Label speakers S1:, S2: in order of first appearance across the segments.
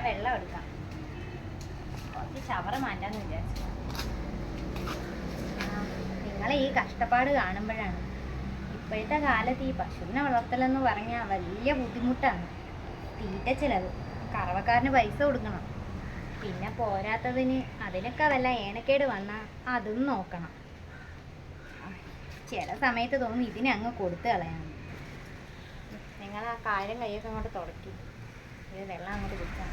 S1: ഞാൻ വെള്ളം എടുക്കാം. കുറച്ച് ചവറ് മാറ്റാന്ന് വിചാരിച്ചു. നിങ്ങളെ ഈ കഷ്ടപ്പാട് കാണുമ്പോഴാണ് ഇപ്പോഴത്തെ കാലത്ത് ഈ പശുവിനെ വളർത്തലെന്ന് പറഞ്ഞാൽ വലിയ ബുദ്ധിമുട്ടാണ്. തീറ്റ ചിലവ്. കറവക്കാരന് പൈസ കൊടുക്കണം. പിന്നെ പോരാത്തതിന് അതിനൊക്കെ വല്ല ഏണക്കേട് വന്നാൽ അതും നോക്കണം. ചില സമയത്ത് തോന്നും ഇതിനെ അങ്ങ് കൊടുത്തു കളയാം നിങ്ങൾ ആ കാര്യം കൈയൊക്കെ അങ്ങോട്ട് തുടക്കി. ഇത് വെള്ളം അങ്ങോട്ട് കുടിച്ചാൽ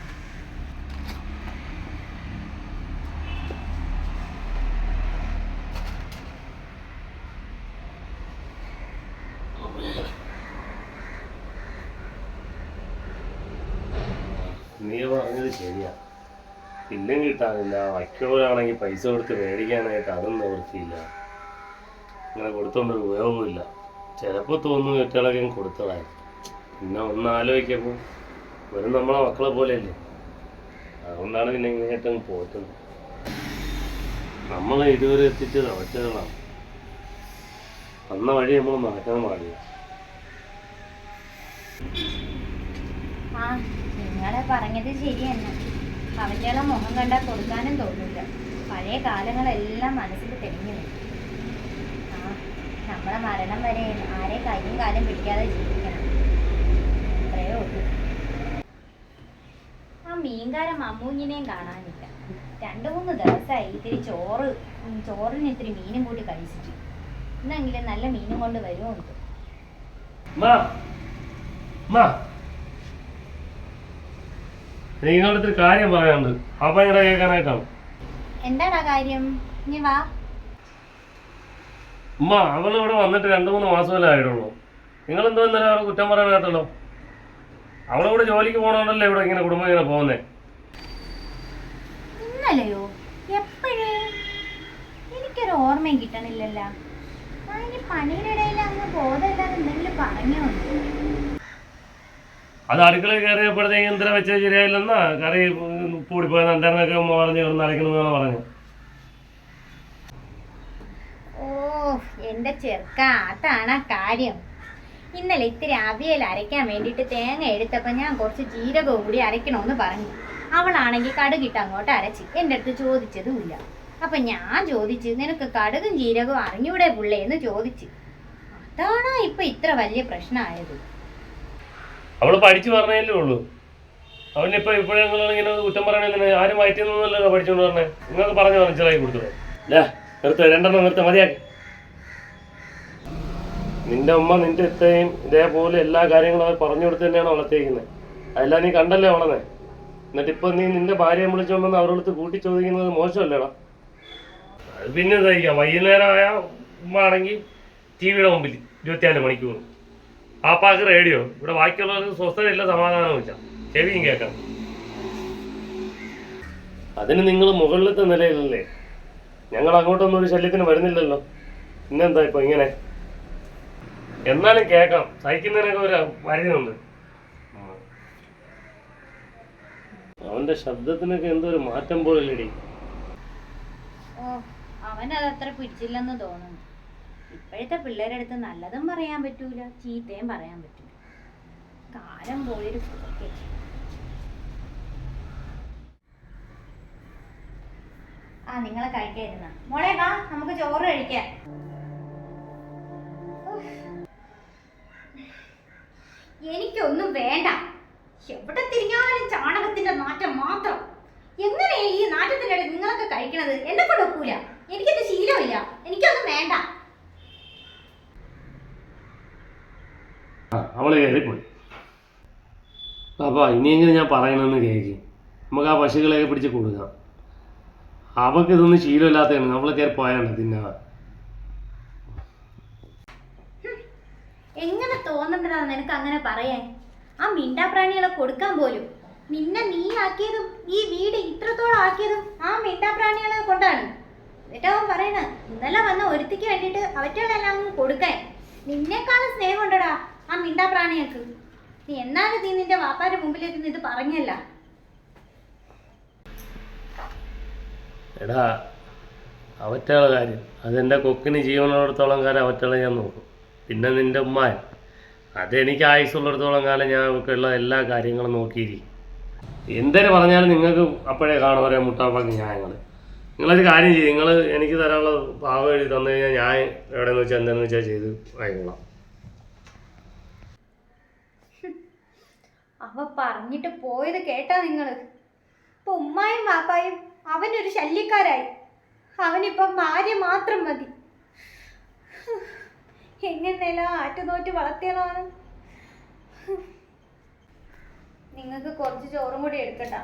S2: നീ പറഞ്ഞത് ശരിയാ. പിന്നും കിട്ടാനില്ല. വയ്ക്കോലാണെങ്കിൽ പൈസ കൊടുത്ത് മേടിക്കാനായിട്ട് അതും നിവൃത്തിയില്ല. അങ്ങനെ കൊടുത്തോണ്ടൊരു ഉപയോഗമില്ല ചിലപ്പോൾ തോന്നുന്നു കുട്ടികളൊക്കെ കൊടുത്തതായി പിന്നെ ഒന്ന് ആലോചിക്കപ്പോൾ വെറും നമ്മളെ മക്കളെ പോലെയല്ലേ? അതുകൊണ്ടാണ് പിന്നെ ഇങ്ങനെയായിട്ട് പോറ്റുന്നത് നമ്മളെ ഇതുവരെ എത്തിച്ചത് അവറ്റകളാണ് വന്ന വഴി നമ്മൾ മറക്കാൻ പാടില്ല.
S1: ആ നിങ്ങളെ പറഞ്ഞത് ശരിയെന്നെ. അവറ്റകളെ മുഖം കണ്ടാൽ കൊടുക്കാനും തോന്നില്ല. പഴയ കാലങ്ങളെല്ലാം മനസ്സിൽ തെളിഞ്ഞു ആ നമ്മളെ മരണം വരെ ആരെ കയ്യും കാലും പിടിക്കാതെ ജീവിക്കണം അത്രയേ ഉള്ളൂ ആ മീൻകാരൻ മമ്മൂഞ്ഞിനെയും കാണാനില്ല. രണ്ടു മൂന്ന് ദിവസമായി ഇത്തിരി ചോറ് ചോറിന് ഇത്തിരി മീനും കൂട്ടി കഴിച്ചിട്ട്. ഇന്നെങ്കിലും നല്ല മീനും കൊണ്ട് വരുമുണ്ട്
S2: നിങ്ങളുടെ കാര്യം പറയാനുണ്ട്. അപ്പൊ ഇവിടെ കേൾക്കാനായിട്ടാണ്
S1: എന്താടാ കാര്യം? നീ വാ.
S2: ഉമ്മ അവൾ ഇവിടെ വന്നിട്ട് രണ്ടു മൂന്ന് മാസമല്ലേ ആയിട്ടുള്ളൂ. നിങ്ങൾ എന്തോ ഇന്നലെ കുറ്റം പറയാൻ കേട്ടല്ലോ അവളെ കൂടെ ജോലിക്ക് പോകണോണ്ടല്ലേ ഇവിടെ ഇങ്ങനെ കുടുംബം ഇങ്ങനെ പോകുന്നേ?
S1: ഇന്നലെയോ? എപ്പോഴേ? എനിക്കൊരു ഓർമ്മയും കിട്ടണില്ലല്ലോ. അതിന് പണിയുടെ ഇടയിൽ അങ്ങ് ബോധമില്ലാതെ എന്തെങ്കിലും പറഞ്ഞോ?
S2: അത് അടുക്കളയിൽ കയറിയപ്പോഴത്തേക്ക് എന്തിനാ വെച്ചാൽ ശരിയായില്ലെന്നാ? കറി കൂടിപ്പോയത് എന്തായിരുന്നൊക്കെ ഉമ്മ പറഞ്ഞ് കിടന്ന് അരക്കണമെന്നാണ് പറഞ്ഞു
S1: ഓ എന്റെ ചെറുക്ക അതാണ് കാര്യം. ഇന്നലെ ഇത്തിരി അവിയൽ അരയ്ക്കാൻ വേണ്ടിയിട്ട് തേങ്ങ എടുത്തപ്പോൾ ഞാൻ കുറച്ച് ജീരകവും കൂടി അരയ്ക്കണമെന്ന് പറഞ്ഞു. അവളാണെങ്കിൽ കടുകിട്ട് അങ്ങോട്ട് അരച്ച്. എന്റെ അടുത്ത് ചോദിച്ചതുമില്ല. അപ്പം ഞാൻ ചോദിച്ചു നിനക്ക് കടുകും ജീരകവും അറിഞ്ഞൂടെ പുള്ളേ? എന്ന് ചോദിച്ചു. അതാണോ ഇപ്പം ഇത്ര വലിയ പ്രശ്നമായത്?
S2: അവൾ പഠിച്ചു പറഞ്ഞതല്ലേ ഉള്ളൂ. അവനിപ്പോ ഇപ്പോഴെങ്കിലും ഇങ്ങനെ കുറ്റം പറയണേ ആരും വയറ്റിന്നല്ലോ പഠിച്ചോണ്ട് പറഞ്ഞേ നിങ്ങൾക്ക് പറഞ്ഞു അല്ലേ നിർത്ത് രണ്ടെണ്ണം നിർത്ത് മതിയാക്കി. നിന്റെ ഉമ്മ നിന്റെ ഇത്തയും ഇതേപോലെ എല്ലാ കാര്യങ്ങളും അവർ പറഞ്ഞു കൊടുത്ത് തന്നെയാണ് വളർത്തിയിരിക്കുന്നത്. അതെല്ലാം നീ കണ്ടല്ലേ വളർന്നേ? എന്നിട്ട് ഇപ്പൊ നീ നിന്റെ ഭാര്യയെ വിളിച്ചോണ്ടെന്ന് അവരുടെ അടുത്ത് കൂട്ടി ചോദിക്കുന്നത് മോശമല്ലേടാ? അത് പിന്നെ സഹിക്കാം വൈകുന്നേരമായ ഉമ്മ ആണെങ്കിൽ ടി വിയുടെ മുമ്പിൽ ഇരുപത്തിനാല് മണിക്കൂർ. ആപ്പാക്ക് റേഡിയോ. ഇവിടെ ബാക്കിയുള്ളവർക്ക് സ്വസ്ഥതയില്ല സമാധാനമില്ല ചെവിയും കേൾക്കാം. അതിന് നിങ്ങൾ മുകളിലത്തെ നിലയിലല്ലേ? ഞങ്ങൾ അങ്ങോട്ടൊന്നും ഒരു ശല്യത്തിന് വരുന്നില്ലല്ലോ. ഇന്നെന്താ ഇപ്പൊ ഇങ്ങനെ? എന്നാലും കേൾക്കാം. സഹിക്കുന്നതിനൊക്കെ ഒരു പരിധിയുണ്ട്. അവന്റെ ശബ്ദത്തിനൊക്കെ എന്തോ ഒരു മാറ്റം പോലില്ലടി
S1: ഓ അവനത് അത്ര പിടിച്ചില്ലെന്ന് തോന്നുന്നു. ഇപ്പോഴത്തെ പിള്ളേരുടെ അടുത്ത് നല്ലതും പറയാൻ പറ്റൂല ചീത്തയും പറയാൻ പറ്റൂല. കാലം പോയൊരു ആ നിങ്ങളെ കഴിക്കായിരുന്ന. മോളെ വാ നമുക്ക് ചോറ് കഴിക്കാം. എനിക്കൊന്നും വേണ്ട. എവിടെ തിരിഞ്ഞാലും ചാണകത്തിന്റെ നാറ്റം മാത്രം. എങ്ങനെയാ ഈ നാറ്റത്തിനിടെ നിങ്ങളൊക്കെ കഴിക്കണത്? എന്നെ കൊണ്ട് ഒക്കൂല. എനിക്കത് ശീലമില്ല. എനിക്കൊന്നും വേണ്ട.
S2: അവൾ കയറിപ്പോയി. അപ്പൊ ഇനിയെങ്കിലും ഞാൻ പറയണമെന്ന് കേക്ക്. നമുക്ക് ആ പശുക്കളെയൊക്കെ പിടിച്ച് കൊടുക്കാം. അവക്കിതൊന്നും ശീലമില്ലാത്തതാണ്. അവളെ കയറി പോയാണ്
S1: എങ്ങനെ തോന്നണ്ടതാ നിനക്ക് അങ്ങനെ പറയാൻ? ആ മിണ്ടാപ്രാണികളെ കൊടുക്കാൻ പോലും. നിന്നെ നീ ആക്കിയതും ഈ വീട് ഇത്രത്തോളം ആക്കിയതും ആ മിണ്ടാപ്രാണികളെ കൊണ്ടാണ്. എന്നിട്ട് അവൻ പറയണ ഇന്നലെ വന്ന ഒരുത്തിക്ക് വേണ്ടിയിട്ട് അവറ്റകളെല്ലാം കൊടുക്കാൻ. നിന്നെക്കാളും സ്നേഹം ഉണ്ടടാ ആ മിണ്ടാപ്രാണികൾക്ക്. നീ എന്നാലും നീ നിന്റെ വാപ്പാരുടെ മുമ്പിലേക്ക് ഇത് പറഞ്ഞല്ല.
S2: എടാ അവറ്റകളെ കാര്യം. അതെന്റെ കൊക്കിന് ജീവനോടത്തോളം കാലം അവറ്റകളെ ഞാൻ നോക്കും. പിന്നെ നിന്റെ ഉമ്മായ അത് എനിക്ക് ആയുസുള്ളിടത്തോളം കാലം ഞാൻ ഉള്ള എല്ലാ കാര്യങ്ങളും നോക്കിയിരിക്കും എന്തൊരു പറഞ്ഞാലും നിങ്ങൾക്ക് അപ്പോഴേ കാണും ഓരോ മുട്ടാപ്പാക്കി ന്യായങ്ങൾ നിങ്ങളൊരു കാര്യം ചെയ്യും നിങ്ങൾ എനിക്ക് തരാനുള്ള പാവ എഴുതി തന്നു കഴിഞ്ഞാൽ ഞാൻ എവിടെയെന്ന് വെച്ചാൽ എന്താണെന്ന് വെച്ചാൽ ചെയ്ത് വാങ്ങിക്കൊള്ളാം
S1: അവ പറഞ്ഞിട്ട് പോയത് കേട്ടാ നിങ്ങൾ ഇപ്പൊ ഉമ്മായും പാപ്പായും അവനൊരു ശല്യക്കാരായി. അവനിപ്പം ഭാര്യ മാത്രം മതി. എങ്ങനെയല്ല ആറ്റുനോറ്റ് വളർത്തിയതാണ്? നിങ്ങൾക്ക് കുറച്ച് ചോറും കൂടി എടുക്കട്ട.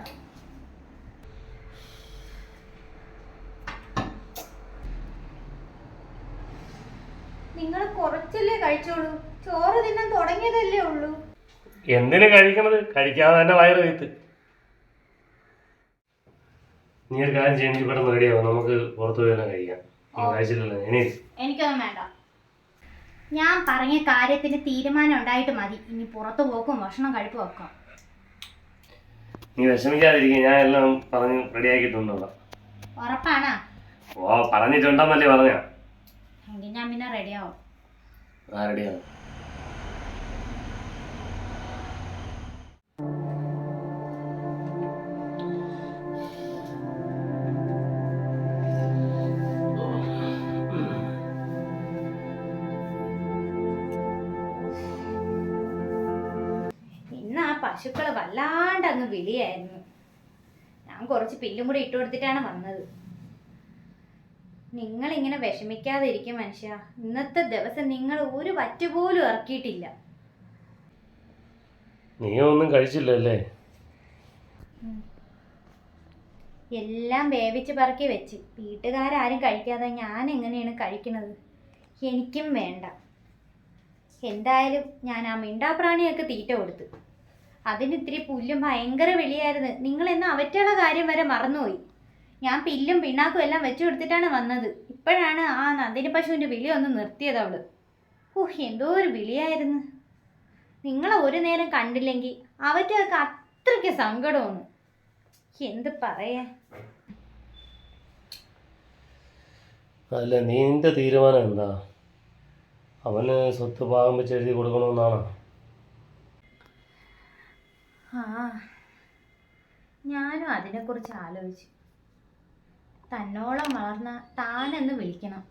S1: നിങ്ങൾ കുറച്ചല്ലേ കഴിച്ചോളൂ? ചോറ് തിന്നാൻ തുടങ്ങിയതല്ലേ ഉള്ളൂ.
S2: എന്തിനു കഴിക്കണത്? കഴിക്കാതെ തന്നെ വയറ് വീത്ത്. നീ ഒരു കാര്യം ചെയ്യണം ഇവിടെ നിന്ന് റെഡിയാവും നമുക്ക് പുറത്തു പോയി തന്നെ കഴിക്കാം. ഇനി
S1: എനിക്കൊന്നും വേണ്ട. ഞാൻ പറഞ്ഞ കാര്യത്തിന് തീരുമാനം ഉണ്ടായിട്ട് മതി. ഇനി പുറത്തു പോക്കും ഭക്ഷണം കഴിപ്പും ഒക്കെ.
S2: നീ വിഷമിക്കാതിരിക്കും ഞാൻ എല്ലാം പറഞ്ഞ് റെഡിയാക്കിയിട്ടുണ്ടോ
S1: ഉറപ്പാണോ?
S2: ഓ പറഞ്ഞിട്ടുണ്ടെന്നല്ലേ പറഞ്ഞ.
S1: എങ്കിൽ ഞാൻ പിന്നെ റെഡിയാവും
S2: ആ
S1: വല്ലാണ്ട് അങ്ങ് വിളിയായിരുന്നു. ഞാൻ കുറച്ച് പില്ലും കൂടി ഇട്ട് കൊടുത്തിട്ടാണ് വന്നത്. നിങ്ങൾ ഇങ്ങനെ വിഷമിക്കാതെ ഇരിക്കും മനുഷ്യ. ഇന്നത്തെ ദിവസം നിങ്ങൾ ഒരു വറ്റ് പോലും ഇറക്കിയിട്ടില്ല.
S2: നീ ഒന്നും കഴിച്ചില്ലല്ലേ
S1: എല്ലാം വേവിച്ച് പറക്കി വെച്ച്. വീട്ടുകാരും കഴിക്കാതെ ഞാൻ എങ്ങനെയാണ് കഴിക്കുന്നത്? എനിക്കും വേണ്ട. എന്തായാലും ഞാൻ ആ മിണ്ടാപ്രാണിയൊക്കെ തീറ്റ കൊടുത്തു. അതിന് ഇത്തിരി പുല്ലും ഭയങ്കര വെളിയായിരുന്നു. നിങ്ങൾ എന്നാ അവറ്റുള്ള കാര്യം വരെ മറന്നുപോയി. ഞാൻ പില്ലും പിണ്ണാക്കും എല്ലാം വെച്ചു കൊടുത്തിട്ടാണ് വന്നത്. ഇപ്പോഴാണ് ആ നന്ദിനി പശുവിന്റെ വിളി ഒന്ന് നിർത്തിയത് അവൾ. ഓഹ് എന്തോ ഒരു വിളിയായിരുന്നു. നിങ്ങളെ ഒരു നേരം കണ്ടില്ലെങ്കിൽ അവറ്റൊക്കെ അത്രയ്ക്ക് സങ്കടമാണ്. എന്ത് പറയാ?
S2: അല്ല നീ നിന്റെ തീരുമാനം എന്താ? അവന് സ്വത്ത് ഭാഗം വെച്ച് എഴുതി കൊടുക്കണമെന്നാണോ?
S1: ആ ഞാനും അതിനെക്കുറിച്ച് ആലോചിച്ചു. തന്നോളം വളർന്ന താനെന്ന് വിളിക്കണം.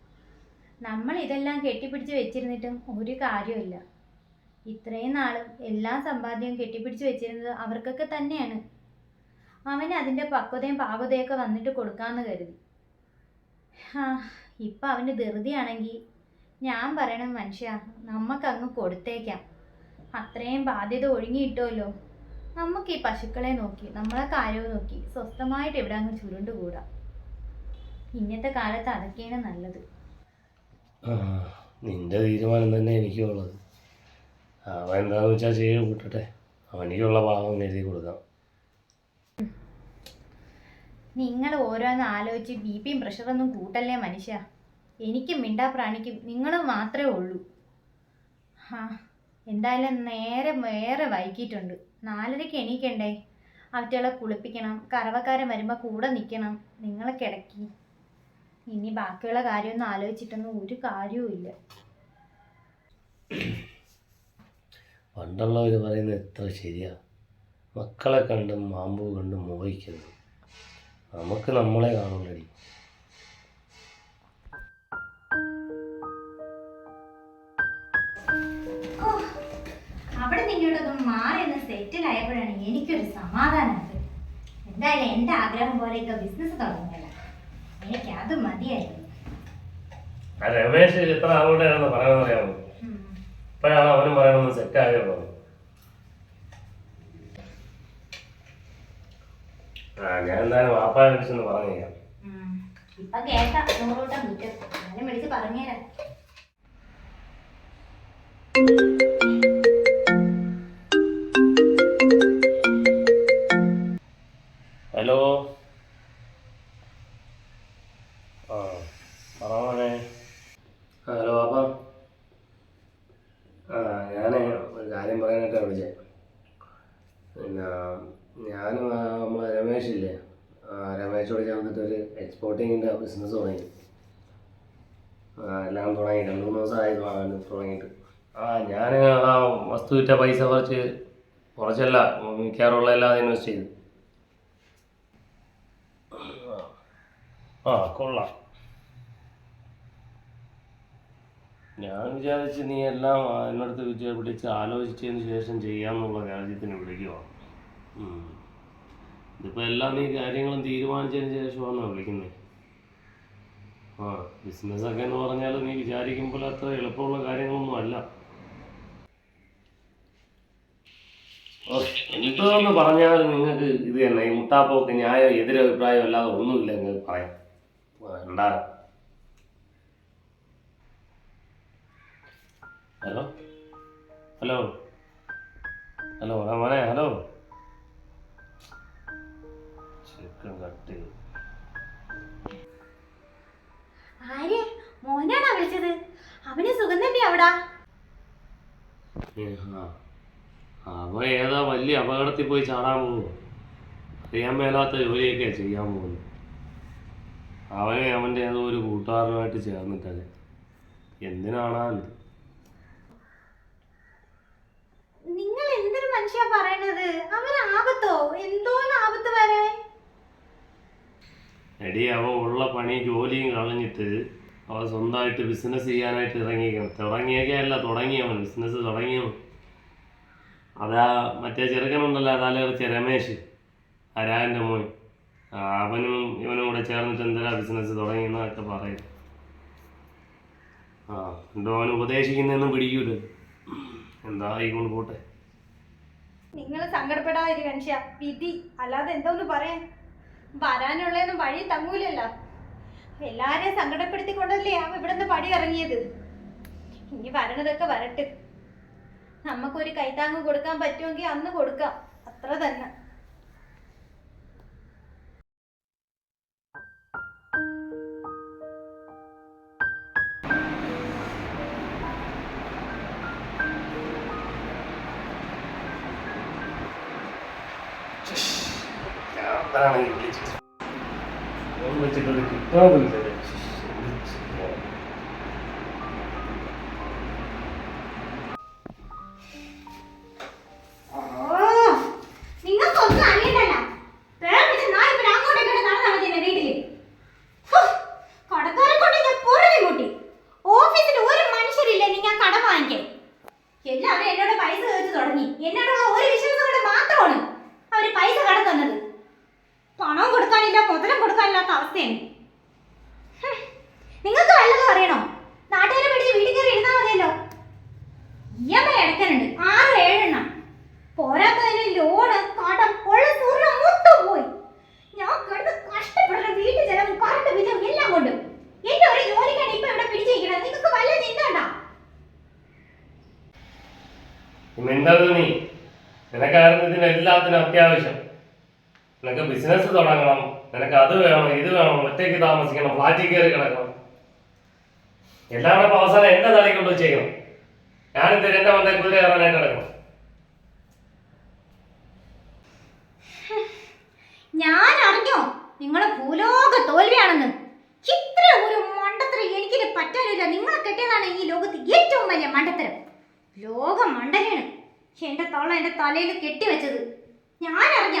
S1: നമ്മൾ ഇതെല്ലാം കെട്ടിപ്പിടിച്ച് വെച്ചിരുന്നിട്ടും ഒരു കാര്യമില്ല ഇത്രയും നാളും എല്ലാ സമ്പാദ്യവും കെട്ടിപ്പിടിച്ച് വെച്ചിരുന്നത് അവർക്കൊക്കെ തന്നെയാണ്. അവന് അതിന്റെ പക്വതയും പാകതയൊക്കെ വന്നിട്ട് കൊടുക്കാമെന്ന് കരുതി. ആ ഇപ്പം അവന് ധൃതിയാണെങ്കിൽ ഞാൻ പറയണം മനുഷ്യ നമുക്കങ്ങ് കൊടുത്തേക്കാം. അത്രയും ബാധ്യത ഒഴുങ്ങിയിട്ടല്ലോ നമുക്ക് ഈ പശുക്കളെ നോക്കി നമ്മളെ കാര്യവും നോക്കി സ്വസ്ഥമായിട്ട് ഇവിടെ അങ്ങ് ചുരുണ്ടുകൂടാ. ഇന്നത്തെ കാലത്ത് അതൊക്കെയാണ് നല്ലത്.
S2: നിന്റെ തീരുമാനം തന്നെ എനിക്കും ഉള്ളത്. അവൻ എന്താന്ന് വെച്ചാൽ ചെയ്ത് കൂട്ടട്ടെ. അവനിക്കുള്ള ഭാഗം എഴുതി കൊടുക്കാം.
S1: നിങ്ങൾ ഓരോന്ന് ആലോചിച്ച് ബി പിയും പ്രഷറൊന്നും കൂട്ടല്ലേ മനുഷ്യ? എനിക്കും മിണ്ടാ പ്രാണിക്കും നിങ്ങൾ മാത്രമേ ഉള്ളൂ. ആ എന്തായാലും നേരെ വേറെ വൈകിട്ടുണ്ട് നാലരയ്ക്ക് എണീക്കണ്ടേ? അവറ്റകളെ കുളിപ്പിക്കണം. കറവക്കാരൻ വരുമ്പോൾ കൂടെ നിൽക്കണം നിങ്ങളെ കിടക്കി. ഇനി ബാക്കിയുള്ള കാര്യമൊന്നും ആലോചിച്ചിട്ടൊന്നും ഒരു കാര്യവും ഇല്ല.
S2: പണ്ടുള്ളവർ പറയുന്നത് എത്ര ശരിയാ. മക്കളെ കണ്ടും മാമ്പൂ കണ്ടും മോഹിക്കരുത്. നമുക്ക് നമ്മളെ കാണുള്ളടി
S1: അവിടെ നിന്നോടൊന്നും മാറി ഒന്ന് സെറ്റിൽ ആയപ്പോഴാണ് എനിക്കൊരു സമാധാനം എന്തായാലും എന്റെ ആഗ്രഹം പോലെയൊക്കെ ബിസിനസ് തുടങ്ങിയല്ല എനിക്ക് അത് മതിയായിരുന്നു.
S2: രമേശ് എത്ര ആളുടെയാണെന്ന് പറയുന്നത് അറിയാമോ. ഇപ്പോഴാണ് അവനും പറയണമെന്ന് സെറ്റ് ആയുള്ളൂ ആ ഞാൻ എന്തായാലും വാപ്പായ വിളിച്ചെന്ന്
S1: പറഞ്ഞു. ഇപ്പൊ കേട്ട നൂറൂട്ടം വിളിച്ച് പറഞ്ഞുതരാം
S2: ഹലോ. ആ ഹലോ അപ്പ ആ ഞാൻ ഒരു കാര്യം പറയാനായിട്ടാണ് വിളിച്ചത് പിന്നെ ഞാനും നമ്മളെ രമേശില്ലേ? ആ രമേശോട് ചേർന്നിട്ട് ഒരു എക്സ്പോർട്ടിങ്ങിന്റെ ബിസിനസ് തുടങ്ങി. എല്ലാം തുടങ്ങി. രണ്ട് മൂന്ന് ദിവസമായി തുടങ്ങി- തുടങ്ങിയിട്ട്. ആ ഞാൻ ആ വസ്തു വിറ്റ പൈസ കുറച്ച് കുറച്ചല്ല മിക്കാറുള്ള എല്ലാം ഇൻവെസ്റ്റ് ചെയ്തു. ആ കൊള്ളാം. ഞാൻ വിചാരിച്ച് നീ എല്ലാം എന്നടുത്ത് വിജയ വിളിച്ച് ആലോചിച്ചതിന് ശേഷം ചെയ്യാമെന്നുള്ള രാജ്യത്തിന് വിളിക്കുക ഇതിപ്പോൾ എല്ലാം നീ കാര്യങ്ങളും തീരുമാനിച്ചതിന് ശേഷമാണ് വിളിക്കുന്നത് ആ ബിസിനസ്സൊക്കെ എന്ന് പറഞ്ഞാൽ നീ വിചാരിക്കുമ്പോൾ അത്ര എളുപ്പമുള്ള കാര്യങ്ങളൊന്നും അല്ല. എന്തോന്ന് പറഞ്ഞാൽ നിങ്ങൾക്ക് ഇത് തന്നെ ഈ മുട്ടാപ്പോക്ക് ന്യായം എതിരഭിപ്രായം അല്ലാതെ ഒന്നുമില്ല നിങ്ങൾക്ക് പറയാം. വേണ്ട ഹലോ ഹലോ ഹലോ ആ മോനെ ഹലോ ചെക്കൻ കട്ട്. ചെയ്തു
S1: ആര് മോനാണോ വിളിച്ചത്? അവന് സുഖം തന്നെ അവിടെ.
S2: അവൻ ഏതാ വലിയ അപകടത്തിൽ പോയി ചാടാൻ പോകുന്നു? അറിയാൻ മേലാത്ത ജോലിയൊക്കെ ചെയ്യാൻ പോകുന്നു അവനെ അവന്റെ ഏതോ ഒരു കൂട്ടുകാരനുമായിട്ട് ചേർന്നിട്ടല്ലേ? എന്തിനാണാ ഇത്?
S1: നിങ്ങൾ എന്തൊരു മനുഷ്യ പറയണത്? അവൻ ആപത്തോ? എന്തോ ആപത്ത് വരെ?
S2: എടി അവ ഉള്ള പണി ജോലിയും കളഞ്ഞിട്ട് അവ സ്വന്തമായിട്ട് ബിസിനസ് ചെയ്യാനായിട്ട് ഇറങ്ങിയിരിക്കണം തുടങ്ങിയൊക്കെയല്ല തുടങ്ങിയവൻ ബിസിനസ് തുടങ്ങിയവൻ അതാ മറ്റേ ചെറുക്കനുണ്ടല്ലോ അതാലേ രമേശ് ഹരാന്റെ മോൻ? അവനും ഇവനും കൂടെ ചേർന്നിട്ട് എന്തിനാ ബിസിനസ് തുടങ്ങിയെന്നൊക്കെ പറയും. ആ എന്തോ അവൻ ഉപദേശിക്കുന്നതൊന്നും പിടിക്കൂല. എന്താ ആയിക്കൊണ്ട് പോട്ടെ.
S1: നിങ്ങൾ സങ്കടപ്പെടാതിരി മനുഷ്യ. വിധി അല്ലാതെ എന്തോന്ന് പറയാൻ? വരാനുള്ളതൊന്നും വഴി തങ്ങൂലല്ലോ. എല്ലാരെയും സങ്കടപ്പെടുത്തിക്കൊണ്ടല്ലേ അവൻ ഇവിടുന്ന് പടി ഇറങ്ങിയത് ഇനി വരണതൊക്കെ വരട്ടെ. നമുക്കൊരു കൈത്താങ്ങ് കൊടുക്കാൻ പറ്റുമെങ്കിൽ അന്ന് കൊടുക്കാം. അത്ര തന്നെ.
S2: അതാണ് ഈ വിളിച്ചത് ഫോൺ വെച്ചിട്ടൊരു കിട്ടാതില്ല
S1: ഓ നിങ്ങൾക്കൊന്നും അറിയണ്ടല്ല പ്രേമിച്ച് നാളെ ഇവിടെ അങ്ങോട്ടും ഇങ്ങോട്ടും നടന്നാ മതി എന്റെ വീട്ടിൽ ഹോ, കടക്കാരെ കൊണ്ട് ഞാൻ പൊറുതി മുട്ടി ഓഫീസിൽ ഒരു മനുഷ്യരില്ല ഇനി ഞാൻ കടം വാങ്ങിക്കാൻ എല്ലാവരും എന്നോട് പൈസ ചോദിച്ചു തുടങ്ങി എന്നോടുള്ള ഒരു വിശ്വാസം കൊണ്ട് മാത്രമാണ് അവർ പൈസ കടം തന്നത് പണം കൊടുക്കാനില്ല മുതലും കൊടുക്കാനില്ലാത്ത അവസ്ഥയാണ് ഹും, നിങ്ങൾക്ക് വല്ലതും അറിയണോ നാട്ടുകാരെ പിടിച്ച് വീട്ടിൽ കയറി ഇരുന്നാൽ മതിയല്ലോ ഇ എം ഐ അടയ്ക്കാനുണ്ട് ആറ് ഏഴെണ്ണം പോരാത്തതിന് ലോണ് കടം ഉള്ള സ്വർണം മൊത്തം പോയി ഞാൻ കിടന്ന് കഷ്ടപ്പെടുന്ന വീട്ടു ചെലവും കറണ്ട് ബില്ലും എല്ലാം കൊണ്ട് എന്റെ ഒരു ജോലിക്കാണ് ഇപ്പൊ ഇവിടെ പിടിച്ചിരിക്കുന്നത് നിങ്ങൾക്ക് വല്ല ചിന്തണ്ട
S2: മിണ്ടരുത് നീ. നിനക്കായിരുന്നു ഇതിനെല്ലാത്തിനും അത്യാവശ്യം. നിനക്ക് ബിസിനസ് തുടങ്ങണം. നിനക്ക് അത് വേണം ഇത് വേണം ഒറ്റയ്ക്ക് താമസിക്കണം ഫ്ലാറ്റിൽ കയറി കിടക്കണം. എല്ലാം കൂടെ അവസാനം എന്റെ തലയിൽ കൊണ്ട് വെച്ചേക്കണം. ഞാനിത് എന്റെ വന്ന കുതിര കയറാനായിട്ട് കിടക്കണം
S1: ഞാൻ അറിഞ്ഞോ നിങ്ങളെ ഭൂലോക തോൽവിയാണെന്ന്? ഇത്ര ഒരു മണ്ടത്തരം എനിക്കിത് പറ്റാനില്ല. നിങ്ങളെ കെട്ടിയതാണ് ഈ ലോകത്ത് ഏറ്റവും വലിയ മണ്ടത്തരം. ലോക മണ്ടനാണ് എന്റെ തൊള്ള എന്റെ തലയിൽ കെട്ടി കെട്ടിവെച്ചത് ഞാൻ അറിഞ്ഞ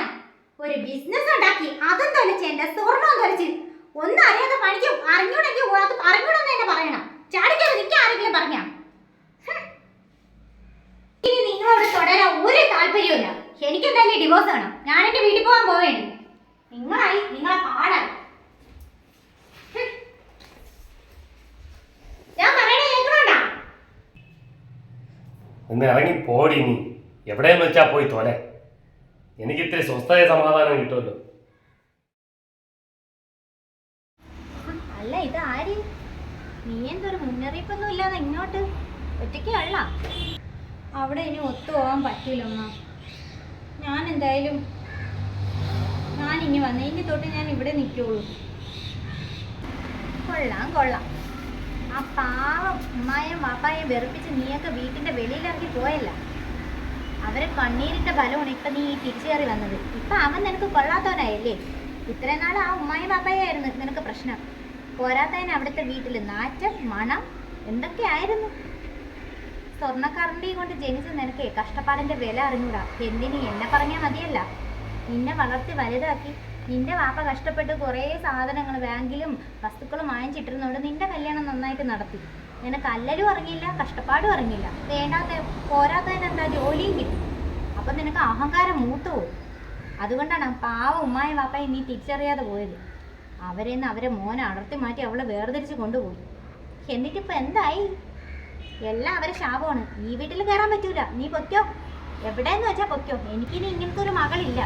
S1: ഒരു ബിസിനസ് ഉണ്ടാക്കി അതും തൊലച്ച് എന്റെ സ്വർണം തൊലച്ച്. ഒന്നും അറിയാതെ പണിക്കും അറിഞ്ഞൂടെങ്കിൽ അറിഞ്ഞൂടെന്ന് തന്നെ പറയണം. ചാടിക്കാതെ നിൽക്കാൻ ആരെങ്കിലും പറഞ്ഞ? ഇനി നിങ്ങളോട് തുടരാൻ ഒരു താല്പര്യമില്ല എനിക്കെന്തായാലും ഡിവോഴ്സ് വേണം. ഞാൻ എന്റെ വീട്ടിൽ പോകാൻ പോവേണ്ടി. നിങ്ങളായി നിങ്ങളെ പാടായി. ഹും. ഞാൻ പറയണേ
S2: ഒന്ന് ഇറങ്ങി പോടി നീ എവിടെയെന്ന് വെച്ചാ പോയി തോലെ. എനിക്ക് ഇത്തിരി സ്വസ്ഥത സമാധാനം കിട്ടുമല്ലോ.
S1: അല്ല ഇത് ആര്? നീ എന്തൊരു മുന്നറിയിപ്പൊന്നും ഇല്ലാതെ ഇങ്ങോട്ട്. ഒറ്റയ്ക്ക് അല്ല. അവിടെ ഇനി ഒത്തു പോകാൻ പറ്റൂല ഞാൻ എന്തായാലും ഞാൻ ഇനി വന്നേ. ഇനി തൊട്ട് ഞാൻ ഇവിടെ നിൽക്കുള്ളൂ. കൊള്ളാം കൊള്ളാം. ആ പാവം ഉമ്മായും വാപ്പായും വെറുപ്പിച്ച് നീയൊക്കെ വീട്ടിന്റെ വെളിയിലിറങ്ങി പോയല്ല. അവരെ കണ്ണീരിട്ട ഫലമാണ് ഇപ്പൊ നീ തിരിച്ചേറി വന്നത്. ഇപ്പൊ അവൻ നിനക്ക് കൊള്ളാത്തവനായല്ലേ? ഇത്രയും നാൾ ആ ഉമ്മായും വാപ്പായായിരുന്നു നിനക്ക് പ്രശ്നം. പോരാത്തതിന് അവിടുത്തെ വീട്ടിൽ നാറ്റം മണം എന്തൊക്കെയായിരുന്നു സ്വർണക്കാരന്റെയും കൊണ്ട് ജനിച്ച നിനക്ക് കഷ്ടപ്പാടിന്റെ വില അറിഞ്ഞൂടാ. എന്തിന് എന്നെ പറഞ്ഞാൽ മതിയല്ല? നിന്നെ വളർത്തി വലുതാക്കി. നിന്റെ വാപ്പ കഷ്ടപ്പെട്ട് കുറേ സാധനങ്ങൾ ബാങ്കിലും വസ്തുക്കളും വാങ്ങിച്ചിട്ടിരുന്നോണ്ട് നിന്റെ കല്യാണം നന്നായിട്ട് നടത്തി. നിനക്ക് അല്ലലും ഇറങ്ങിയില്ല കഷ്ടപ്പാടും ഇറങ്ങിയില്ല വേണ്ടാത്ത പോരാത്തതിന് എന്താ ജോലിയും കിട്ടി? അപ്പൊ നിനക്ക് അഹങ്കാരം മൂത്തു അതുകൊണ്ടാണ് പാവ ഉമ്മായ വാപ്പയെ നീ തിരിച്ചറിയാതെ പോയത്. അവരെന്ന് അവരെ മോനെ അടർത്തി മാറ്റി അവളെ വേർതിരിച്ച് കൊണ്ടുപോയി. എന്നിട്ടിപ്പോ എന്തായി? എല്ലാം അവരെ ശാപമാണ്. ഈ വീട്ടിൽ കയറാൻ പറ്റൂല. നീ പൊയ്ക്കോ. എവിടെയെന്ന് വെച്ചാ പൊക്കോ എനിക്കിനി ഇങ്ങനത്തെ ഒരു മകളില്ല.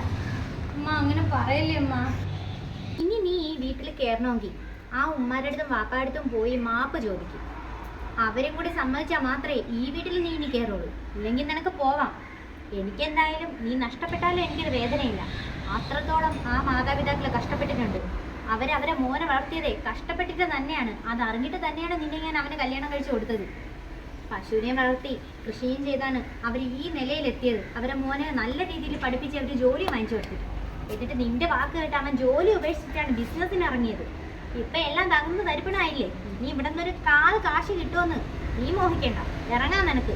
S3: അമ്മ അങ്ങനെ പറയല്ലേ അമ്മ
S1: ഇനി നീ ഈ വീട്ടിൽ കയറണമെങ്കിൽ ആ ഉമ്മാരുടെ അടുത്തും അടുത്തും പോയി മാപ്പ് ചോദിക്കും. അവരും കൂടി സമ്മതിച്ചാൽ മാത്രമേ ഈ വീട്ടിൽ നീ ഇനി കയറുള്ളൂ ഇല്ലെങ്കിൽ നിനക്ക് പോവാം. എനിക്കെന്തായാലും നീ നഷ്ടപ്പെട്ടാലും എനിക്കൊരു വേദനയില്ല. അത്രത്തോളം ആ മാതാപിതാക്കൾ കഷ്ടപ്പെട്ടിട്ടുണ്ട്. അവരവരെ മോനെ വളർത്തിയതേ കഷ്ടപ്പെട്ടിട്ട് തന്നെയാണ്. അത് അറിഞ്ഞിട്ട് തന്നെയാണ് നിന്നെ ഞാൻ അവന് കല്യാണം കഴിച്ചു കൊടുത്തത്. പശുവിനെ വളർത്തി കൃഷിയും ചെയ്താണ് അവർ ഈ നിലയിലെത്തിയത്. അവരെ മോനെ നല്ല രീതിയിൽ പഠിപ്പിച്ച് അവർ ജോലി വാങ്ങിച്ചു കൊടുത്തിട്ട് എന്നിട്ട് നിന്റെ വാക്ക് കേട്ട് അവൻ ജോലി ഉപേക്ഷിച്ചിട്ടാണ് ബിസിനസ്സിന് ഇറങ്ങിയത്. ഇപ്പൊ എല്ലാം തകർന്ന് തരിപ്പണായില്ലേ? നീ ഇവിടെ നിന്നൊരു കാൽ കാശ് കിട്ടുമെന്ന് നീ മോഹിക്കണ്ട. ഇറങ്ങാൻ നിനക്ക്.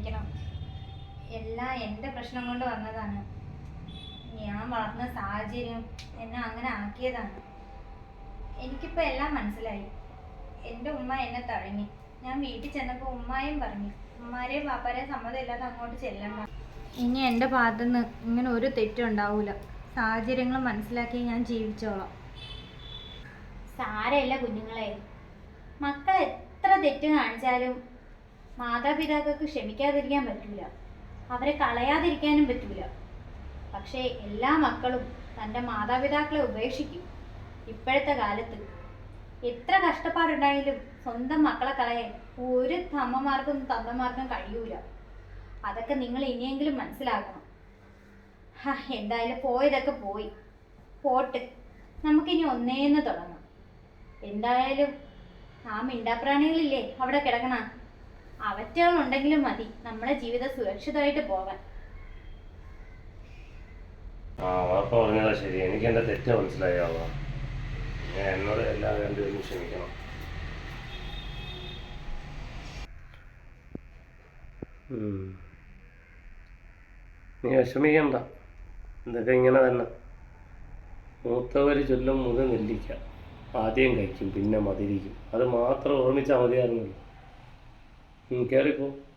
S1: ക്ഷമിക്കണം. എല്ലാം എന്റെ പ്രശ്നം കൊണ്ട് വന്നതാണ്. ഞാൻ വളർന്ന സാഹചര്യം എന്നെ അങ്ങനെ ആക്കിയതാണ്. എനിക്കിപ്പോൾ എല്ലാം മനസ്സിലായി. എന്റെ ഉമ്മ എന്നെ തഴങ്ങി ഞാൻ വീട്ടിൽ ചെന്നപ്പോൾ ഉമ്മായും പറഞ്ഞു ഉമ്മാരെയും പാപ്പാരെയും സമ്മതമില്ലാതെ അങ്ങോട്ട് ചെല്ലണ്ട ഇനി എന്റെ ഭാഗത്തുനിന്ന് ഇങ്ങനെ ഒരു തെറ്റും ഉണ്ടാവില്ല സാഹചര്യങ്ങൾ മനസ്സിലാക്കി ഞാൻ ജീവിച്ചോളാം. സാരമില്ല കുഞ്ഞുങ്ങളെ. മക്കൾ എത്ര തെറ്റ് കാണിച്ചാലും മാതാപിതാക്കൾക്ക് ക്ഷമിക്കാതിരിക്കാൻ പറ്റില്ല അവരെ കളയാതിരിക്കാനും പറ്റില്ല പക്ഷേ എല്ലാ മക്കളും തന്റെ മാതാപിതാക്കളെ ഉപേക്ഷിക്കും. ഇപ്പോഴത്തെ കാലത്ത് എത്ര കഷ്ടപ്പാടുണ്ടായാലും സ്വന്തം മക്കളെ കളയാൻ ഒരു തമ്മമാർക്കും തന്തമാർക്കും കഴിയൂല. അതൊക്കെ നിങ്ങൾ ഇനിയെങ്കിലും മനസ്സിലാക്കണം. ഹാ, എന്തായാലും പോയതൊക്കെ പോയി. പോട്ട് നമുക്കിനി ഒന്നേന്ന് തുടങ്ങാം. എന്തായാലും ആ മിണ്ടാപ്രാണികളില്ലേ അവിടെ കിടക്കണ? അവറ്റകളുണ്ടെങ്കിലും മതി. നമ്മുടെ ജീവിതം സുരക്ഷിതമായിട്ട് പോകാൻ.
S2: ആ വാപ്പ പറഞ്ഞതാ ശരി. എനിക്ക് എന്റെ തെറ്റ് മനസ്സിലായി ആവാ ഞാൻ എന്നോട് എല്ലാ രണ്ടുപേരും ക്ഷമിക്കണം. ഉം. നീ വിഷമിക്കണ്ട. ഇതൊക്കെ ഇങ്ങനെ തന്നെ. മൂത്തവർ ചൊല്ലും മുഖം നെല്ലിക്ക. ആദ്യം കഴിക്കും പിന്നെ മതിരിക്കും അത് മാത്രം ഓർമ്മിച്ചാൽ മതിയായിരുന്നല്ലോ Não quero ir, vou.